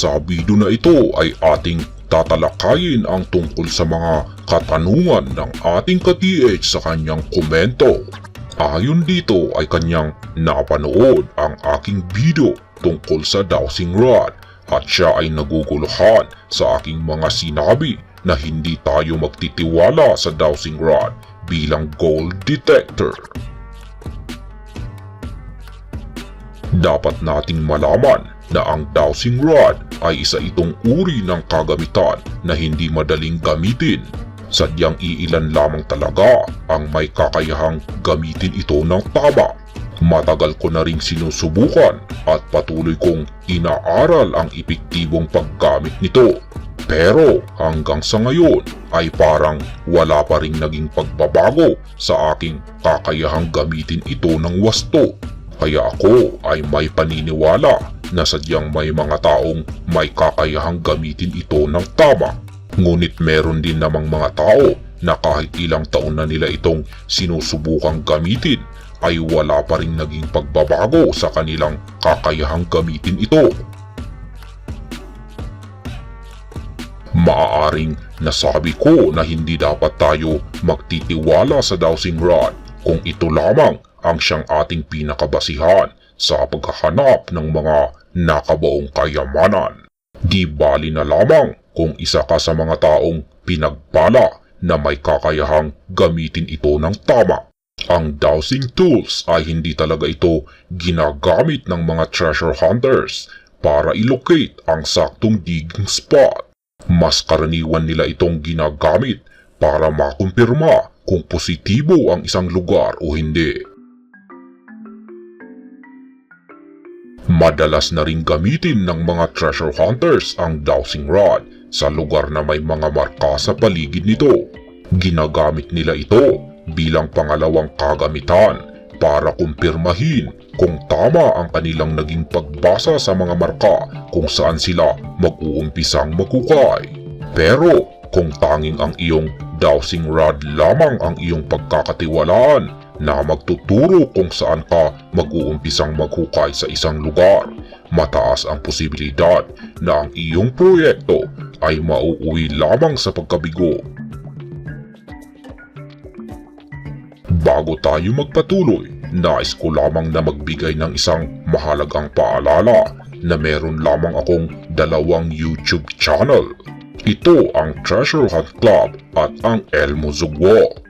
Sa video na ito ay ating tatalakayin ang tungkol sa mga katanungan ng ating ka-TH sa kanyang komento. Ayon dito ay kanyang napanood ang aking video tungkol sa dowsing rod at siya ay naguguluhan sa aking mga sinabi na hindi tayo magtitiwala sa dowsing rod bilang gold detector. Dapat nating malaman na ang dowsing rod ay isa itong uri ng kagamitan na hindi madaling gamitin. Sadyang iilan lamang talaga ang may kakayahang gamitin ito ng tama. Matagal ko na ring sinusubukan at patuloy kong inaaral ang epektibong paggamit nito. Pero hanggang sa ngayon ay parang wala pa ring naging pagbabago sa aking kakayahang gamitin ito ng wasto. Kaya ako ay may paniniwala na sadyang may mga taong may kakayahang gamitin ito ng tama. Ngunit meron din namang mga tao na kahit ilang taon na nila itong sinusubukang gamitin ay wala pa rin naging pagbabago sa kanilang kakayahang gamitin ito. Maaaring nasabi ko na hindi dapat tayo magtitiwala sa dowsing rod kung ito lamang ang siyang ating pinakabasihan sa paghahanap ng mga nakabaong kayamanan. Di bali na lamang kung isa ka sa mga taong pinagpala na may kakayahang gamitin ito ng tama. Ang dowsing tools ay hindi talaga ito ginagamit ng mga treasure hunters para ilocate ang saktong digging spot. Mas karaniwan nila itong ginagamit para makumpirma kung positibo ang isang lugar o hindi. Madalas na ring gamitin ng mga treasure hunters ang dowsing rod sa lugar na may mga marka sa paligid nito. Ginagamit nila ito bilang pangalawang kagamitan para kumpirmahin kung tama ang kanilang naging pagbasa sa mga marka kung saan sila mag-uumpisang magkukay. Pero kung tanging ang iyong dowsing rod lamang ang iyong pagkakatiwalaan na magtuturo kung saan ka mag-uumpisang maghukay sa isang lugar, mataas ang posibilidad na ang iyong proyekto ay mauuwi lamang sa pagkabigo. Bago tayo magpatuloy, nais ko lamang na magbigay ng isang mahalagang paalala na meron lamang akong dalawang YouTube channel. Ito ang Treasure Hunt Club at ang Elmo Zugwo.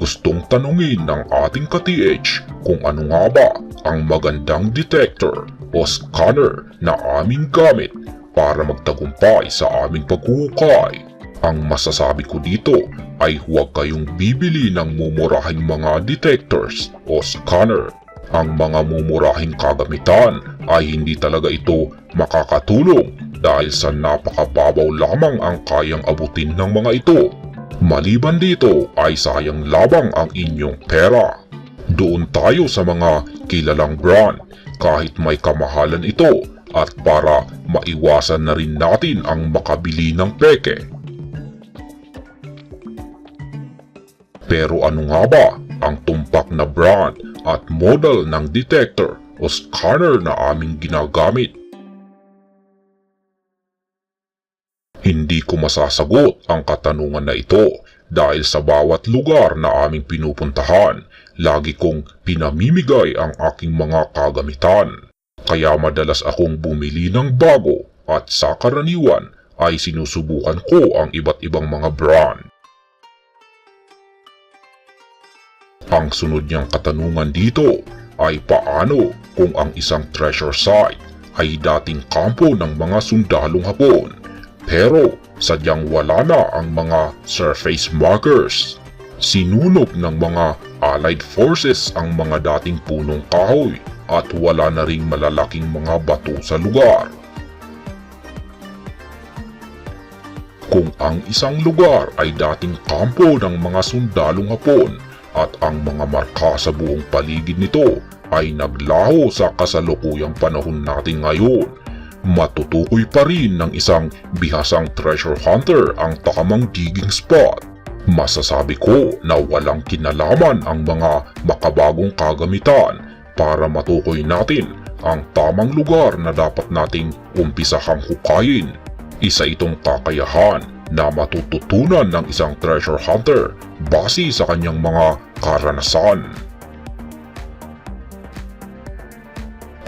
gustong tanungin ng ating ka-TH kung ano nga ba ang magandang detector o scanner na aming gamit para magtagumpay sa aming paghuhukay. Ang masasabi ko dito ay huwag kayong bibili ng mumurahing mga detectors o scanner. Ang mga mumurahing kagamitan ay hindi talaga ito makakatulong dahil sa napakababaw lamang ang kayang abutin ng mga ito. Maliban dito ay sayang labang ang inyong pera. Doon tayo sa mga kilalang brand kahit may kamahalan ito at para maiwasan na rin natin ang makabili ng peke. Pero ano nga ba ang tumpak na brand at model ng detector o scanner na aming ginagamit? Hindi ko masasagot ang katanungan na ito dahil sa bawat lugar na aming pinupuntahan, lagi kong pinamimigay ang aking mga kagamitan. Kaya madalas akong bumili ng bago at sa karaniwan ay sinusubukan ko ang iba't ibang mga brand. Ang sunod niyang katanungan dito ay paano kung ang isang treasure site ay dating kampo ng mga sundalong hapon pero sadyang wala na ang mga surface markers. Sinunog ng mga Allied Forces ang mga dating punong kahoy at wala na ring malalaking mga bato sa lugar. Kung ang isang lugar ay dating kampo ng mga sundalong Hapon at ang mga marka sa buong paligid nito ay naglaho sa kasalukuyang panahon natin ngayon, matutukoy pa rin ng isang bihasang treasure hunter ang takamang digging spot. Masasabi ko na walang kinalaman ang mga makabagong kagamitan para matukoy natin ang tamang lugar na dapat nating umpisahang hukayin. Isa itong kakayahan na matututunan ng isang treasure hunter base sa kanyang mga karanasan.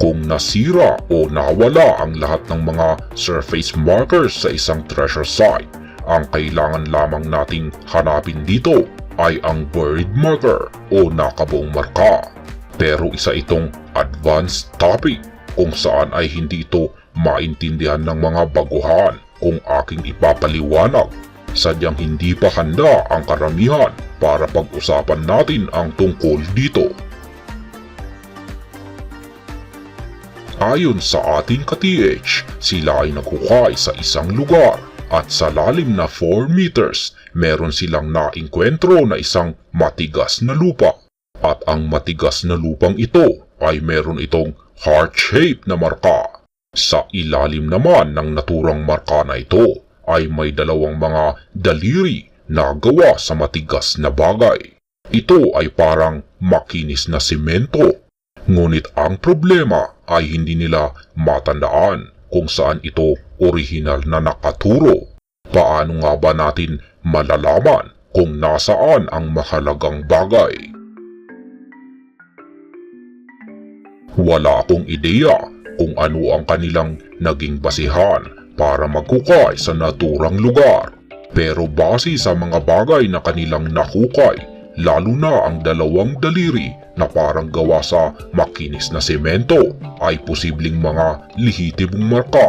Kung nasira o nawala ang lahat ng mga surface markers sa isang treasure site, ang kailangan lamang nating hanapin dito ay ang buried marker o nakabuong marka. Pero isa itong advanced topic kung saan ay hindi ito maintindihan ng mga baguhan kung aking ipapaliwanag. Sadyang hindi pa handa ang karamihan para pag-usapan natin ang tungkol dito. Ayon sa ating ka-TH, sila ay naghukay sa isang lugar at sa lalim na 4 meters, meron silang nainkwentro na isang matigas na lupa. At ang matigas na lupang ito ay meron itong heart-shaped na marka. Sa ilalim naman ng naturang marka na ito ay may dalawang mga daliri na gawa sa matigas na bagay. Ito ay parang makinis na simento. Ngunit ang problema ay hindi nila matandaan kung saan ito orihinal na nakaturo. Paano nga ba natin malalaman kung nasaan ang mahalagang bagay? Wala akong ideya kung ano ang kanilang naging basihan para maghukay sa naturang lugar. Pero base sa mga bagay na kanilang nahukay, lalo na ang dalawang daliri na parang gawa sa makinis na semento ay posibleng mga lihitimong marka.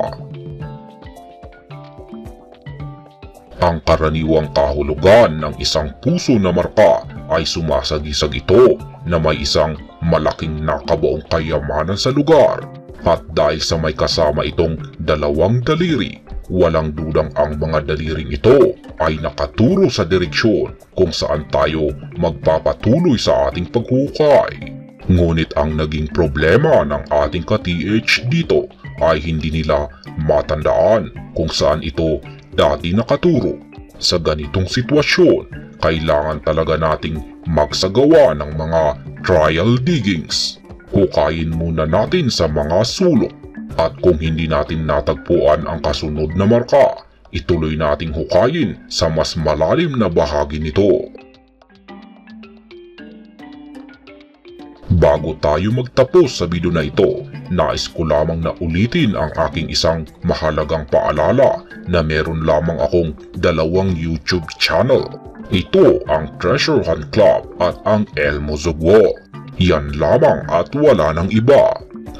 Ang karaniwang kahulugan ng isang puso na marka ay sumasagisag ito na may isang malaking nakabaong kayamanan sa lugar. At dahil sa may kasama itong dalawang daliri, walang dudang ang mga daliring ito ay nakaturo sa direksyon kung saan tayo magpapatuloy sa ating paghukay. Ngunit ang naging problema ng ating ka-TH dito ay hindi nila matandaan kung saan ito dati nakaturo. Sa ganitong sitwasyon, kailangan talaga nating magsagawa ng mga trial diggings. Hukayin muna natin sa mga sulok at kung hindi natin natagpuan ang kasunod na marka, ituloy nating hukayin sa mas malalim na bahagi nito. Bago tayo magtapos sa video na ito, nais ko lamang na ulitin ang aking isang mahalagang paalala na meron lamang akong dalawang YouTube channel. Ito ang Treasure Hunt Club at ang Elmo Zugwo. Yan lamang at wala ng iba.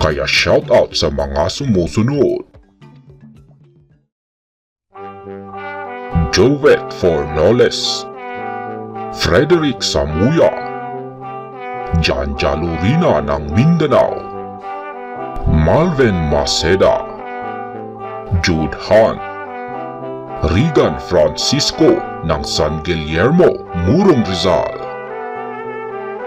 Kaya shoutout sa mga sumusunod. Jovet Fornoles Frederick Samuya Jan Jalurina ng Mindanao Malvin Maceda Jude Hunt Regan Francisco ng San Guillermo, Murong Rizal